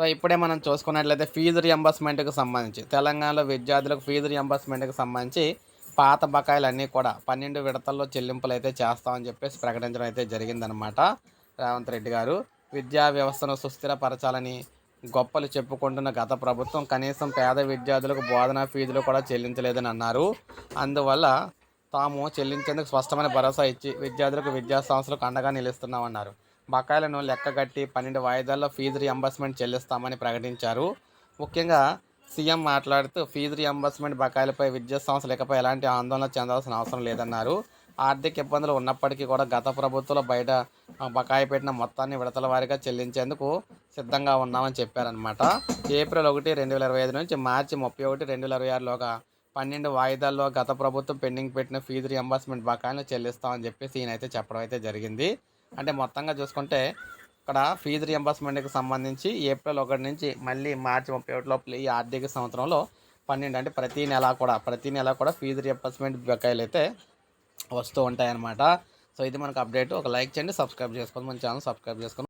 So ఇప్పుడే మనం చూసుకున్నట్లయితే ఫీజు రియంబర్స్మెంట్కి సంబంధించి తెలంగాణలో విద్యార్థులకు ఫీజు రియంబర్స్మెంట్కి సంబంధించి పాత బకాయిలు అన్నీ కూడా పన్నెండు విడతల్లో చెల్లింపులు అయితే చేస్తామని చెప్పేసి ప్రకటించడం అయితే జరిగిందనమాట రేవంత్ రెడ్డి గారు విద్యా వ్యవస్థను సుస్థిరపరచాలని గొప్పలు చెప్పుకుంటున్న గత ప్రభుత్వం కనీసం పేద విద్యార్థులకు బోధనా ఫీజులు కూడా చెల్లించలేదని అన్నారు. అందువల్ల తాము చెల్లించేందుకు స్పష్టమైన భరోసా ఇచ్చి విద్యార్థులకు విద్యా సంస్థలకు అండగా నిలుస్తున్నామన్నారు. బకాయిలను లెక్కగట్టి పన్నెండు వాయిదాల్లో ఫీజు రియంబర్స్మెంట్ చెల్లిస్తామని ప్రకటించారు. ముఖ్యంగా సీఎం మాట్లాడుతూ ఫీజు రియంబర్స్మెంట్ బకాయిలపై విద్యా సంస్థలు ఇకపై ఎలాంటి ఆందోళన చెందాల్సిన అవసరం లేదన్నారు. ఆర్థిక ఇబ్బందులు ఉన్నప్పటికీ కూడా గత ప్రభుత్వంలో బయట బకాయి పెట్టిన మొత్తాన్ని విడతల వారీగా చెల్లించేందుకు సిద్ధంగా ఉన్నామని చెప్పారనమాట ఏప్రిల్ ఒకటి రెండు వేల ఇరవై ఐదు నుంచి మార్చి ముప్పై ఒకటి రెండు వేల ఇరవై ఆరులోగా పన్నెండు వాయిదాల్లో గత ప్రభుత్వం పెండింగ్ పెట్టిన ఫీజు రియంబర్స్మెంట్ బకాయిలను చెల్లిస్తామని చెప్పేసి ఈయన అయితే చెప్పడం అయితే జరిగింది. అంటే మొత్తంగా చూసుకుంటే ఇక్కడ ఫీజు రియంబర్స్మెంట్కి సంబంధించి ఏప్రిల్ ఒకటి నుంచి మళ్ళీ మార్చి ముప్పై ఒకటి లోపల ఈ ఆర్థిక సంవత్సరంలో పన్నెండు అంటే ప్రతి నెల కూడా ప్రతి నెల కూడా ఫీజు రియంబర్స్మెంట్ బకాయిలు అయితే వస్తూ ఉంటాయన్నమాట. సో ఇది మనకు అప్డేట్ ఒక లైక్ చేయండి సబ్స్క్రైబ్ చేసుకోండి. మన ఛానల్ సబ్స్క్రైబ్ చేసుకోండి.